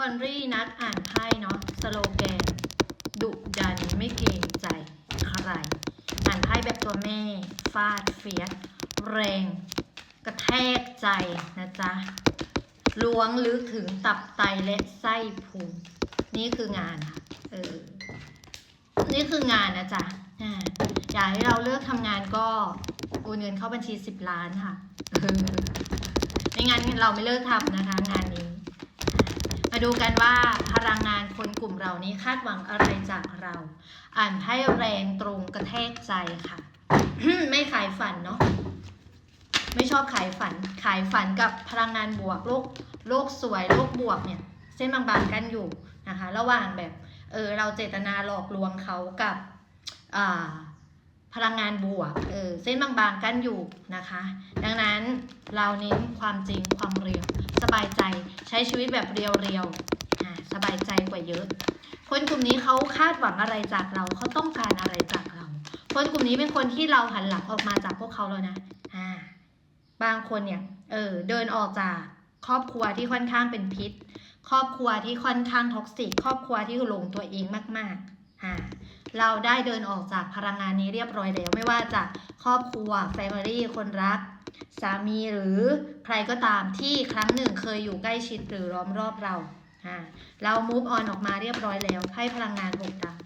พอลลี่นัดอ่านไพ่เนาะสโลแกน ดุดันไม่เกรงใจใคร อ่านไพ่แบบตัวแม่ ฟาดเฟียสแรง กระแทกใจนะจ๊ะล้วงลึกถึงตับไตและไส้พุงนี่คืองานค่ะเออนี่คืองานนะจ๊ะอยากให้เราเลือกทำงานก็โอนเงินเข้าบัญชีสิบล้านค่ะไม่งั้นเราไม่เลิกทำนะคะ งานนี้ มาดูกันว่าพลังงานคนกลุ่มเรานี้คาดหวังอะไรจากเรา อ่านไพ่แรงตรงกระแทกใจค่ะ ไม่ขายฝันเนาะไม่ชอบขายฝันขายฝันกับพลังงานบวกโลกโลกสวยโลกบวกเนี่ยเส้นบางๆกันอยู่นะคะ ระหว่างแบบเออเราเจตนาหลอกลวงเขากับอ่า พลังงานบวกเออเส้นบางๆกันอยู่นะคะ ดังนั้นเราเน้นความจริงความเรียว สบายใจใช้ชีวิตแบบเรียวๆอ่าสบายใจกว่าเยอะ คนกลุ่มนี้เขาคาดหวังอะไรจากเราเขาต้องการอะไรจากเรา คนกลุ่มนี้เป็นคนที่เราหันหลังออกมาจากพวกเขาแล้วนะอ่าบางคนเนี่ยเออเดินออกจากครอบครัวที่ค่อนข้างเป็นพิษ ครอบครัวที่ค่อนข้างท็อกซิกครอบครัวที่หลงตัวเองมากๆอ่า เราได้เดินออกจากพลังงานนี้เรียบร้อยแล้ว ไม่ว่าจะครอบครัวแฟมิลี่คนรัก สามีหรือใครก็ตามที่ครั้งหนึ่งเคยอยู่ใกล้ชิดหรือล้อมรอบเราเรา move on ออกมาเรียบร้อยแล้ว ให้พลังงานหกดาว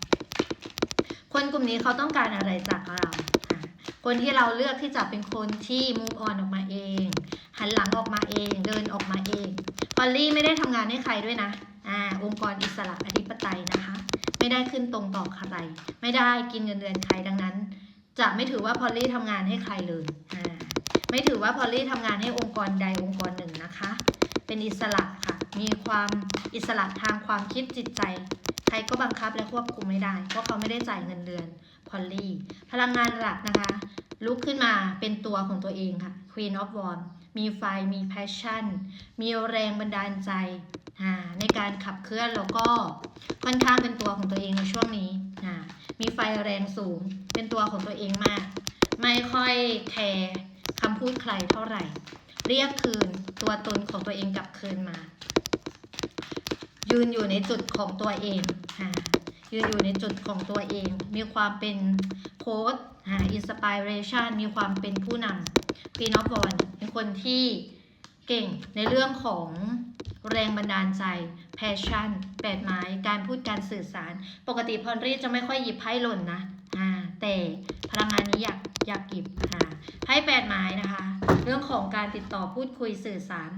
คนกลุ่มนี้เขาต้องการอะไรจากเราอ่าคนที่เราเลือกที่จะเป็นคนที่ move on ออกมาเอง หันหลังออกมาเอง เดินออกมาเองพอลลี่ไม่ได้ทำงานให้ใครด้วยนะอ่าองค์กรอิสระอธิปไตยนะคะ ไม่ได้ขึ้นตรงต่อใคร ไม่ได้กินเงินเดือนใครดังนั้น จะไม่ถือว่าพอลลี่ทำงานให้ใครเลยอ่าไม่ถือว่าพอลลี่ทำงานให้องค์กรใดองค์กรหนึ่งนะคะ เป็นอิสระค่ะ มีความอิสระทางความคิดจิตใจ ใครก็บังคับและควบคุมไม่ได้ เพราะเขาไม่ได้จ่ายเงินเดือนพอลลี่ พลังงานหลักนะคะ ลุกขึ้นมาเป็นตัวของตัวเองค่ะ Queen of Wands มีไฟ มี passion มีแรงบันดาลใจในการขับเคลื่อนแล้วก็ค่อนข้างเป็นตัวของตัวเองในช่วงนี้ มีไฟแรงสูง เป็นตัวของตัวเองมาก ไม่ค่อยแคร์คำพูดใครเท่าไหร่ เรียกคืนตัวตนของตัวเองกลับคืนมา ยืนอยู่ในจุดของตัวเองยืนอยู่ในจุดของตัวเอง มีความเป็นโค้ด อ่าอินสปิเรชันมีความเป็นผู้นำพีนอฟบอลเป็นคนที่เก่งในเรื่องของแรงบันดาลใจ passion แปดไม้ การพูดการสื่อสาร ปกติพอลรีจะไม่ค่อยหยิบไพ่หล่นนะอ่าแต่พลังงานนี้อยากอยากหยิบอ่าไพ่แปดไม้นะคะ เรื่องของการติดต่อพูดคุยสื่อสาร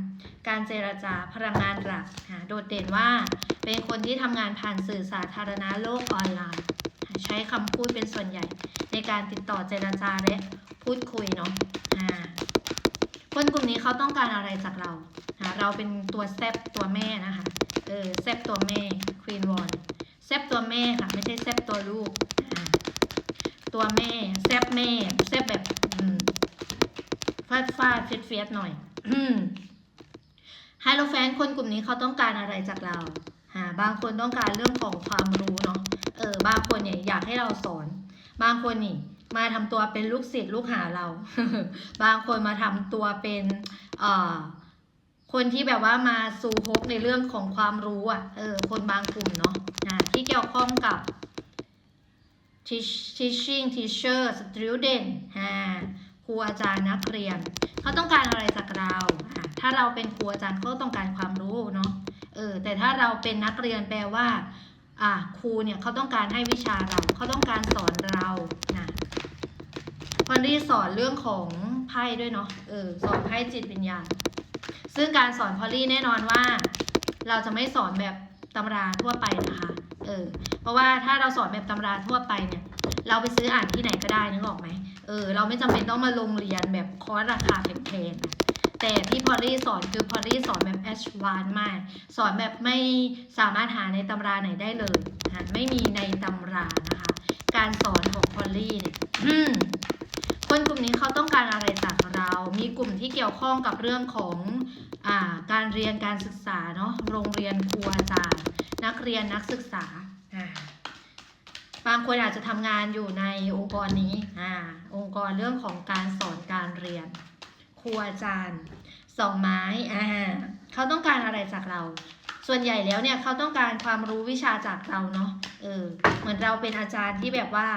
การเจรจาพลังงานหลักอ่าโดดเด่นว่าเป็นคนที่ทำงานผ่านสื่อสาธารณะโลกออนไลน์ ใช้คำพูดเป็นส่วนใหญ่ ในการติดต่อเจรจาและพูดคุยเนาะอ่าคนกลุ่มนี้เขาต้องการอะไรจากเราเราเป็นตัวแซบตัวแม่นะคะเออแซบตัวแม่ควีนวอนแซบตัวแม่ค่ะไม่ใช่แซบตัวลูกตัวแม่แซบแม่แซบแบบฟาดฟาดเฟียดเฟียดหน่อยอืมไฮโลแฟนคนกลุ่มนี้เขาต้องการอะไรจากเรา อ่าบางคนต้องการเรื่องของความรู้เนาะเออบางคนเนี่ยอยากให้เราสอน บางคนนี่มาทำตัวเป็นลูกศิษย์ลูกหาเรา บางคนมาทำตัวเป็นเอ่อคนที่แบบว่ามาสู่ฮกในเรื่องของความรู้อะเออคนบางกลุ่มเนาะนะที่เกี่ยวข้องกับ teaching teacher student อ่าครูอาจารย์นักเรียนเขาต้องการอะไรจากเราอ่าถ้าเราเป็นครูอาจารย์เขาต้องการความรู้เนาะ เออแต่ถ้าเราเป็นนักเรียนแปลว่าอะครูเนี่ยเขาต้องการให้วิชาเราเขาต้องการสอนเรานะวันนี้สอนเรื่องของไพ่ด้วยเนาะเออสอนไพ่จิตวิญญาณซึ่งการสอนพอลลี่แน่นอนว่า เราจะไม่สอนแบบตำราทั่วไปนะคะ เออ เพราะว่าถ้าเราสอนแบบตำราทั่วไปเนี่ย เราไปซื้ออ่านที่ไหนก็ได้นึกออกไหมเออเราไม่จำเป็นต้องมาลงเรียนแบบคอร์สราคาแพงๆแต่ที่พอลลี่สอนคือพอลลี่สอนแบบแอชวานมาก สอนแบบไม่สามารถหาในตำราไหนได้เลยอะไม่มีในตำรานะคะ การสอนของพอลลี่เนี่ยคนกลุ่มนี้เขาต้องการอะไรจากเรา มีกลุ่มที่เกี่ยวข้องกับเรื่องของอ่าการเรียนการศึกษาเนาะโรงเรียนครูอาจารย์ นักเรียนนักศึกษา บางคนอาจจะทำงานอยู่ในองค์กรนี้อ่าองค์กรเรื่องของการสอนการเรียน ครูอาจารย์สองไม้อ่าเขาต้องการอะไรจากเรา ส่วนใหญ่แล้วเนี่ยเขาต้องการความรู้วิชาจากเราเนาะเออเหมือนเราเป็นอาจารย์ที่แบบว่า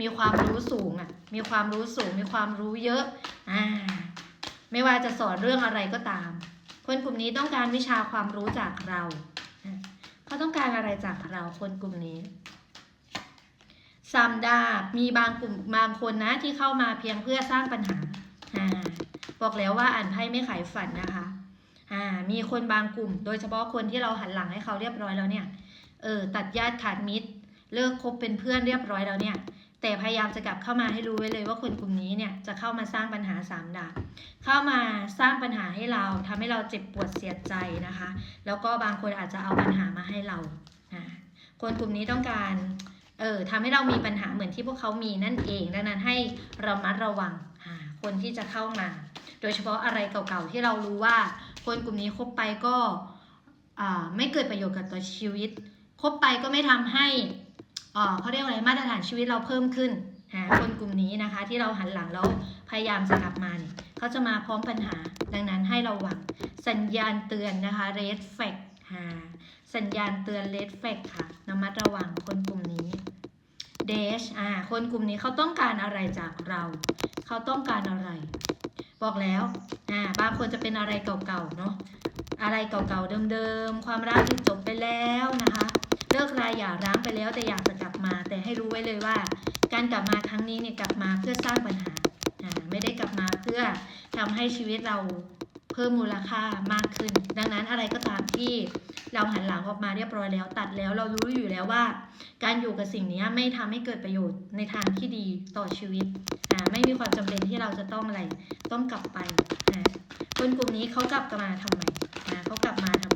มีความรู้สูงอะ่ะมีความรู้สูง มีความรู้เยอะอ่าไม่ว่าจะสอนเรื่องอะไรก็ตาม คนกลุ่มนี้ต้องการวิชาความรู้จากเรา เขาต้องการอะไรจากเราคนกลุ่มนี้ซัมดามีบางกลุ่มบางคนนะที่เข้ามาเพียงเพื่อสร้างปัญหาอ่าบอกแล้วว่าอ่านไพ่ไม่ขายฝันนะคะอ่ามีคนบางกลุ่ม โดยเฉพาะคนที่เราหันหลังให้เขาเรียบร้อยแล้วเนี่ย เออตัดญาติขาดมิตร เลิกคบเป็นเพื่อนเรียบร้อยแล้วเนี่ย แต่พยายามจะกลับเข้ามาให้รู้ไว้เลยว่าคนกลุ่มนี้เนี่ยจะเข้ามาสร้างปัญหาสามดาบเข้ามาสร้างปัญหาให้เราทำให้เราเจ็บปวดเสียใจนะคะ แล้วก็บางคนอาจจะเอาปัญหามาให้เราคนกลุ่มนี้ต้องการเออทำให้เรามีปัญหาเหมือนที่พวกเขามีนั่นเอง ดังนั้นให้เรามัดระวังคนที่จะเข้ามา โดยเฉพาะอะไรเก่าๆที่เรารู้ว่า คนกลุ่มนี้คบไปก็ไม่เกิดประโยชน์กับตัวชีวิตคบไปก็ไม่ทำให้ เขาเรียกอะไรมาตรฐานชีวิตเราเพิ่มขึ้นหาคนกลุ่มนี้นะคะที่เราหันหลังแล้วพยายามจะกลับมาเนี่ยเขาจะมาพร้อมปัญหา ดังนั้นให้เราหวังสัญญาณเตือนนะคะ red flag หาสัญญาณเตือน red flag ค่ะระมัดระวังคนกลุ่มนี้เดชอ่าคนกลุ่มนี้เขาต้องการอะไรจากเรา เขาต้องการอะไร บอกแล้วอ่าบางคนจะเป็นอะไรเก่าๆเนาะอะไรเก่าๆเดิมๆ ความรักที่จบไปแล้วนะคะ เลิกรายอย่าร้างไปแล้วแต่อยากจะกลับมา แต่ให้รู้ไว้เลยว่า การกลับมาครั้งนี้เนี่ยกลับมาเพื่อสร้างปัญหาไม่ได้กลับมาเพื่อทำให้ชีวิตเราเพิ่มมูลค่ามากขึ้น ดังนั้นอะไรก็ตามที่เราหันหลังออกมาเรียบร้อยแล้ว ตัดแล้วเรารู้อยู่แล้วว่า การอยู่กับสิ่งนี้ไม่ทำให้เกิดประโยชน์ในทางที่ดีต่อชีวิตไม่มีความจำเป็นที่เราจะต้องอะไรต้องกลับไปคนกลุ่มนี้เขากลับมาทำไมเขากลับมาทำไม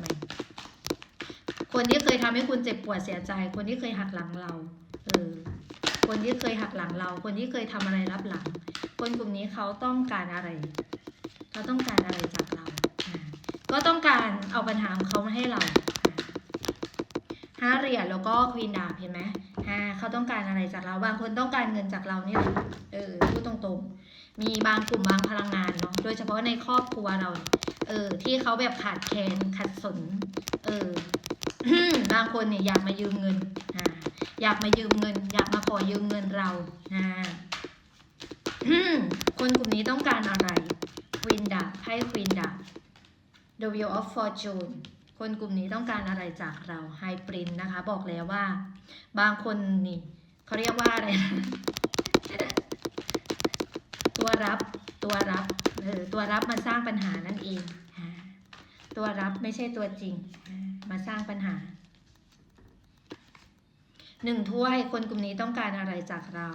คนที่เคยทำให้คุณเจ็บปวดเสียใจ คนที่เคยหักหลังเรา เออ คนที่เคยหักหลังเรา คนที่เคยทำอะไรรับหลัง คนกลุ่มนี้เขาต้องการอะไร เขาต้องการอะไรจากเรา ก็ต้องการเอาปัญหาของเขามาให้เราอ่าห้าเหรียญแล้วก็ควีนดาบเห็นไหมอ่าเขาต้องการอะไรจากเรา บางคนต้องการเงินจากเรานี่แหละ เออ พูดตรงๆ มีบางกลุ่มบางพลังงานเนาะ โดยเฉพาะในครอบครัวเรา เออ ที่เขาแบบขาดแคลนขัดสน เออ คนเนี่ยอยากมายืมเงินอ่าอยากมายืมเงิน อยากมาขอยืมเงินเราอ่าคนกลุ่มนี้ต้องการอะไรควีนดาไพ่ควีนดา The Wheel of Fortune คนกลุ่มนี้ต้องการอะไรจากเรา High Prince นะคะ บอกแล้วว่า บางคนนี่เขาเรียกว่าอะไรนะตัวรับตัวรับเออตัวรับมาสร้างปัญหานั่นเอง ตัวรับไม่ใช่ตัวจริง มาสร้างปัญหา หนึ่งถ้วยคนกลุ่มนี้ต้องการอะไรจากเรา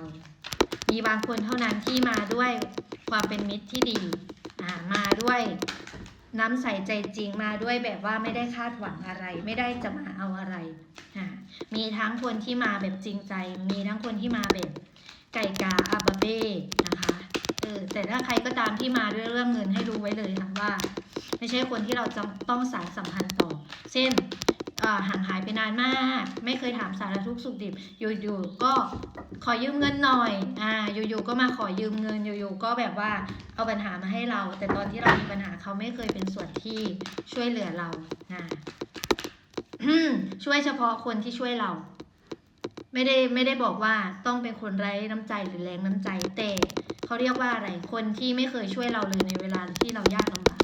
มีบางคนเท่านั้นที่มาด้วยความเป็นมิตรที่ดีอ่ามาด้วยน้ำใสใจจริงมาด้วยแบบว่าไม่ได้คาดหวังอะไร ไม่ได้จะมาเอาอะไรอ่ามีทั้งคนที่มาแบบจริงใจ มีทั้งคนที่มาแบบไก่กาอาบาเบ้นะคะเออแต่ถ้าใครก็ตามที่มาด้วยเรื่องเงินให้รู้ไว้เลยค่ะว่า ไม่ใช่คนที่เราจะต้องสารสัมพันธ์ต่อ เช่น ห่างหายไปนานมาก ไม่เคยถามสารทุกข์สุขดิบอยู่ๆก็ขอยืมเงินหน่อยอ่าอยู่ๆก็มาขอยืมเงินอยู่ๆก็แบบว่าเอาปัญหามาให้เรา แต่ตอนที่เรามีปัญหาเขาไม่เคยเป็นส่วนที่ช่วยเหลือเราอ่าช่วยเฉพาะคนที่ช่วยเรา ไม่ได้ไม่ได้บอกว่าต้องเป็นคนไร้น้ำใจหรือแรงน้ำใจแต่เขาเรียกว่าอะไรคนที่ไม่เคยช่วยเราเลยในเวลาที่เรายากลำบาก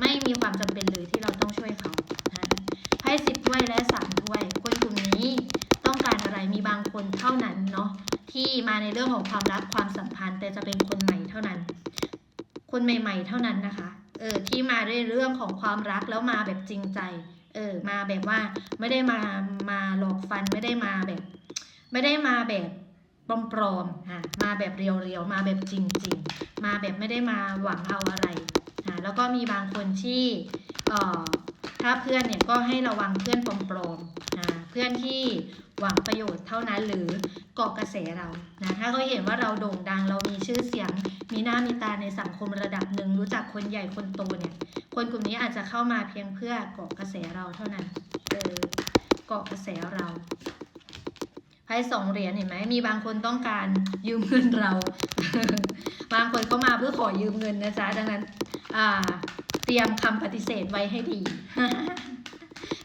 ไม่มีความจำเป็นเลยที่เราต้องช่วยเขา ไพ่สิบถ้วยและสามถ้วยคนกลุ่มนี้ต้องการอะไรมีบางคนเท่านั้นเนาะที่มาในเรื่องของความรักความสัมพันธ์ แต่จะเป็นคนใหม่เท่านั้น คนใหม่ ๆ เท่านั้นนะคะเออที่มาด้วยเรื่องของความรักแล้วมาแบบจริงใจเออมาแบบว่าไม่ได้มามาหลอกฟันไม่ได้มาแบบ ไม่ได้มาแบบปลอมๆอะมาแบบเรียวๆมาแบบจริง ๆ มาแบบไม่ได้มาหวังเอาอะไร แล้วก็มีบางคนที่ถ้าเพื่อนเนี่ยก็ให้ระวังเพื่อนปลอมๆอะเพื่อนที่หวังประโยชน์เท่านั้นหรือเกาะกระแสเรานะถ้าเขาเห็นว่าเราโด่งดังเรามีชื่อเสียง มีหน้ามีตาในสังคมระดับหนึ่งรู้จักคนใหญ่คนโตเนี่ยคนกลุ่มนี้อาจจะเข้ามาเพียงเพื่อเกาะกระแสเราเท่านั้นเออเกาะกระแสเรา ไพ่สองเหรียญเห็นไหมมีบางคนต้องการยืมเงินเรา บางคนก็มาเพื่อขอยืมเงินนะจ๊ะดังนั้นอ่าเตรียมคำปฏิเสธไว้ให้ดี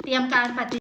เตรียมการปฏิ